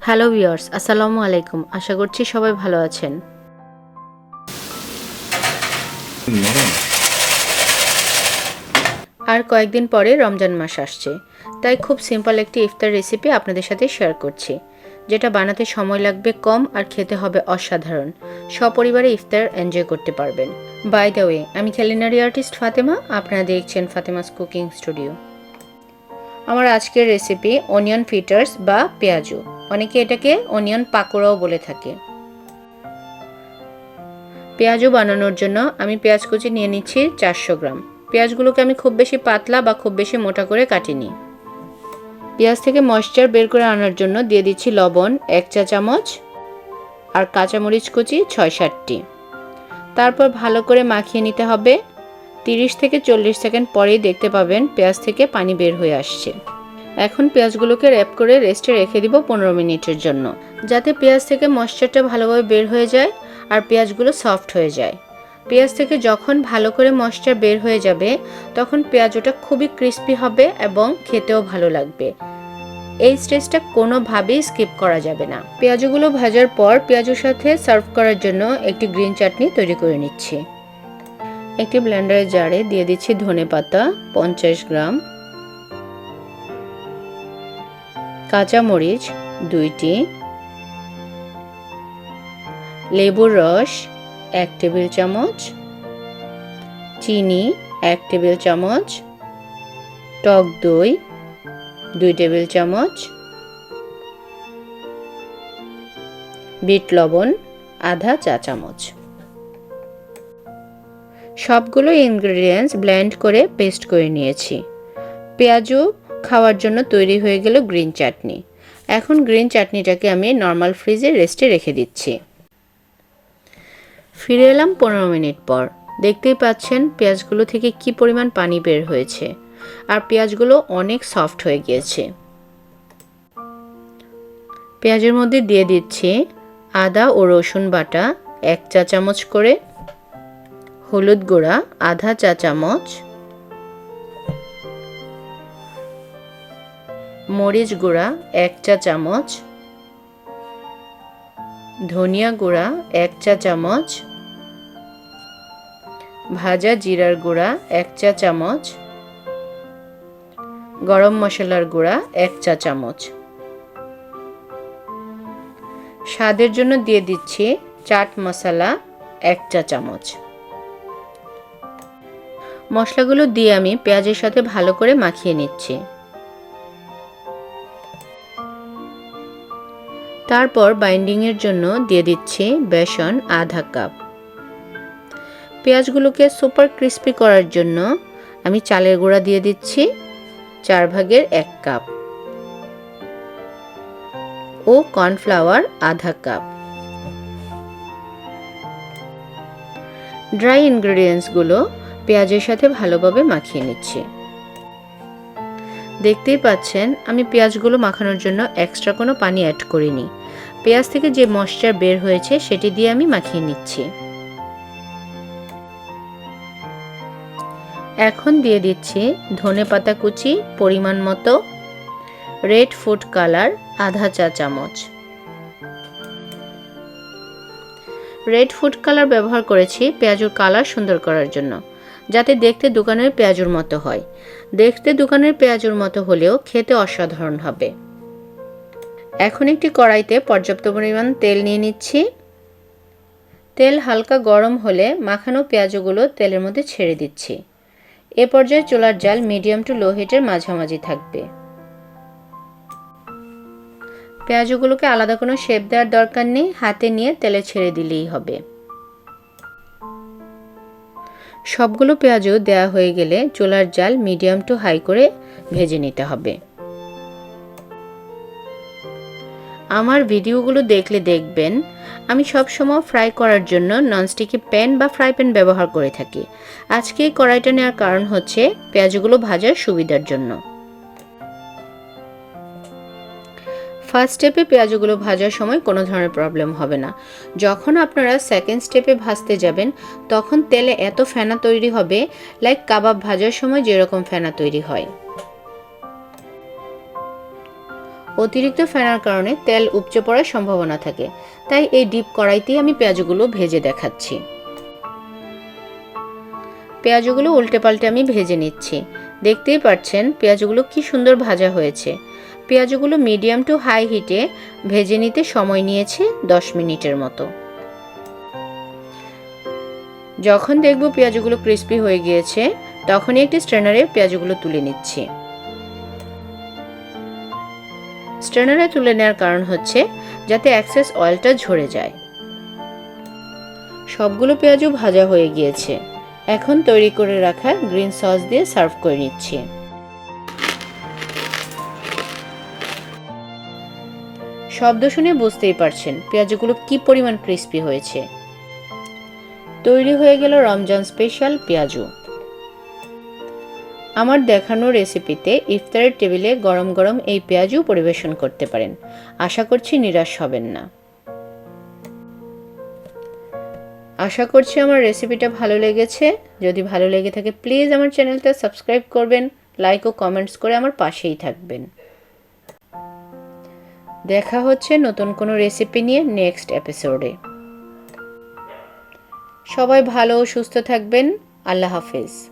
Hello viewers, আসসালামু আলাইকুম। আশা করছি সবাই ভালো আছেন। আর কয়েকদিন পরে রমজান মাস আসছে, তাই খুব সিম্পল একটি ইফতার রেসিপি আপনাদের সাথে শেয়ার করছি, যেটা বানাতে সময় লাগবে কম আর খেতে হবে অসাধারণ। সপরিবারে ইফতার এনজয় করতে পারবেন। বাই দ্য ওয়ে আমি ক্যালিনারি আর্টিস্ট ফাতেমা, আপনারা দেখছেন ফাতেমাস কুকিং স্টুডিও। আমার আজকের রেসিপি অনিয়ন ফিটার্স বা পেঁয়াজু। অনেকে এটাকে অনিয়ন পাকোড়াও বলে থাকে। পেঁয়াজও বানানোর জন্য আমি পেঁয়াজ কুচি নিয়ে নিচ্ছি চারশো গ্রাম। পেঁয়াজগুলোকে আমি খুব বেশি পাতলা বা খুব বেশি মোটা করে কাটিনি। পেঁয়াজ থেকে ময়েশ্চার বের করে আনার জন্য দিয়ে দিচ্ছি লবণ, এক চা চামচ আর কাঁচামরিচ কুচি ছয় সাতটি। তারপর ভালো করে মাখিয়ে নিতে হবে। তিরিশ থেকে চল্লিশ সেকেন্ড পরেই দেখতে পাবেন পেঁয়াজ থেকে পানি বের হয়ে আসছে। এখন পেঁয়াজগুলোকে র্যাপ করে রেস্টে রেখে দিব পনেরো মিনিটের জন্য, যাতে পেঁয়াজ থেকে ময়েশ্চারটা ভালোভাবে বের হয়ে যায় আর পেঁয়াজগুলো সফট হয়ে যায়। পেঁয়াজ থেকে যখন ভালো করে ময়েশ্চার বের হয়ে যাবে, তখন পেঁয়াজটা খুবই ক্রিস্পি হবে এবং খেতেও ভালো লাগবে। এই স্টেজটা কোনোভাবেই স্কিপ করা যাবে না। পেঁয়াজগুলো ভাজার পর পেঁয়াজের সাথে সার্ভ করার জন্য একটি গ্রিন চাটনি তৈরি করে নিচ্ছি। একটি ব্লেন্ডারের জারে দিয়ে দিচ্ছি ধনে পাতা, পঞ্চাশ গ্রাম কাঁচামরিচ, দুইটি। লেবুর রস, এক টেবিল চামচ। চিনি, এক টেবিল চামচ। টক দই, দুই টেবিল চামচ। বিট লবণ, আধা চা চামচ। সবগুলো ইনগ্রেডিয়েন্টস ব্লেন্ড করে পেস্ট করে নিয়েছি। পেঁয়াজও খাওয়ার জন্য তৈরি হয়ে গেল গ্রিন চাটনি। এখন গ্রিন চাটনিটাকে আমি নর্মাল ফ্রিজে রেস্টে রেখে দিচ্ছি। ফিরে এলাম পনেরো মিনিট পর। দেখতেই পাচ্ছেন পেঁয়াজগুলো থেকে কি পরিমাণ পানি বের হয়েছে। আর পেঁয়াজগুলো অনেক সফট হয়ে গিয়েছে। পেঁয়াজের মধ্যে দিয়ে দিচ্ছি আদা ও রসুন বাটা, এক চা চামচ করে হলুদ গুঁড়া, আধা চা চামচ মরিচ গুঁড়া এক চা চামচ, ধনিয়া গুঁড়া এক চা চামচ, ভাজা জিরার গুঁড়া এক চা চামচ, গরম মশলার গুঁড়া এক চা চামচ। স্বাদের জন্য দিয়ে দিচ্ছি চাট মশলা এক চা চামচ। মশলাগুলো দিয়ে আমি পেঁয়াজের সাথে ভালো করে মাখিয়ে নিচ্ছি। তারপর বাইন্ডিংয়ের জন্য দিয়ে দিচ্ছি বেসন আধা কাপ। পেঁয়াজগুলোকে সুপার ক্রিস্পি করার জন্য আমি চালের গুঁড়া দিয়ে দিচ্ছি চার ভাগের এক কাপ ও কর্নফ্লাওয়ার আধা কাপ। ড্রাই ইনগ্রেডিয়েন্টসগুলো পেঁয়াজের সাথে ভালোভাবে মাখিয়ে নিচ্ছি। দেখতেই পাচ্ছেন, আমি পেঁয়াজগুলো মাখানোর জন্য এক্সট্রা কোনো পানি অ্যাড করিনি। পেঁয়াজ থেকে যে ময়েশ্চার বের হয়েছে, সেটি দিয়ে আমি মাখিয়ে নিচ্ছি। এখন দিয়ে দিচ্ছি ধনে পাতা কুচি, পরিমাণ মতো রেড ফুড কালার, আধা চা চামচ। রেড ফুড কালার ব্যবহার করেছি পেঁয়াজুর কালার সুন্দর করার জন্য, যাতে দেখতে দোকানের পেঁয়াজুর মতো হয়। দেখতে দোকানের পেঁয়াজুর মতো হলেও খেতে অসাধারণ হবে। এখন একটি কড়াইতে পর্যাপ্ত পরিমাণ তেল নিয়ে নিচ্ছি। তেল হালকা গরম হলে মাখানো পেঁয়াজগুলো তেলের মধ্যে ছেড়ে দিচ্ছি। এ পর্যায়ে চুলার জাল মিডিয়াম টু লো হিটের মাঝামাঝি থাকবে। পেঁয়াজগুলোকে আলাদা কোনো শেপ দেওয়ার দরকার নেই, হাতে নিয়ে তেলে ছেড়ে দিলেই হবে। সবগুলো পেঁয়াজও দেওয়া হয়ে গেলে চুলার জাল মিডিয়াম টু হাই করে ভেজে নিতে হবে। আমার ভিডিওগুলো দেখলে দেখবেন, আমি সবসময় ফ্রাই করার জন্য ননস্টিকি প্যান বা ফ্রাই প্যান ব্যবহার করে থাকি। আজকে কড়াইটা নেওয়ার কারণ হচ্ছে পেঁয়াজগুলো ভাজার সুবিধার জন্য। ফার্স্ট স্টেপে পেঁয়াজগুলো ভাজার সময় কোনো ধরনের প্রবলেম হবে না। যখন আপনারা সেকেন্ড স্টেপে ভাজতে যাবেন, তখন তেলে এত ফেনা তৈরি হবে লাইক কাবাব ভাজার সময় যেরকম ফেনা তৈরি হয়। অতিরিক্ত ফেনার কারণে তেল উপচে পড়ার সম্ভাবনা থাকে। তাই এই ডিপ কড়াইতেই আমি পেঁয়াজগুলো ভেজে দেখাচ্ছি। পেঁয়াজগুলো উল্টে পাল্টে আমি ভেজে নিচ্ছি। দেখতেই পাচ্ছেন পেঁয়াজগুলো কি সুন্দর ভাজা হয়েছে। পেঁয়াজগুলো মিডিয়াম টু হাই হিটে ভেজে নিতে সময় নিয়েছে দশ মিনিটের মতো। যখন দেখব পেঁয়াজগুলো ক্রিস্পি হয়ে গিয়েছে, তখনই একটি স্ট্রেনারে পেঁয়াজগুলো তুলে নিচ্ছি। স্ট্রেনারে তুলে নেওয়ার কারণ হচ্ছে যাতে অ্যাক্সেস অয়েলটা ঝরে যায়। সবগুলো পেঁয়াজও ভাজা হয়ে গিয়েছে। এখন তৈরি করে রাখা গ্রিন সস দিয়ে সার্ভ করে নিচ্ছি। শব্দ শুনে বুঝতেই পারছেন পেঁয়াজগুলো কি পরিমাণ ক্রিস্পি হয়েছে। তৈরি হয়ে গেল রমজান স্পেশাল পেঁয়াজু আমার দেখানো রেসিপিতে ইফতারের টেবিলে গরম গরম এই পেঁয়াজও পরিবেশন করতে পারেন। আশা করছি নিরাশ হবেন না। আশা করছি আমার রেসিপিটা ভালো লেগেছে। যদি ভালো লেগে থাকে প্লিজ আমার চ্যানেলটা সাবস্ক্রাইব করবেন লাইক ও কমেন্টস করে আমার পাশেই থাকবেন। দেখা হচ্ছে নতুন কোনো রেসিপি নিয়ে নেক্সট এপিসোডে সবাই ভালো সুস্থ থাকবেন। আল্লাহ হাফেজ।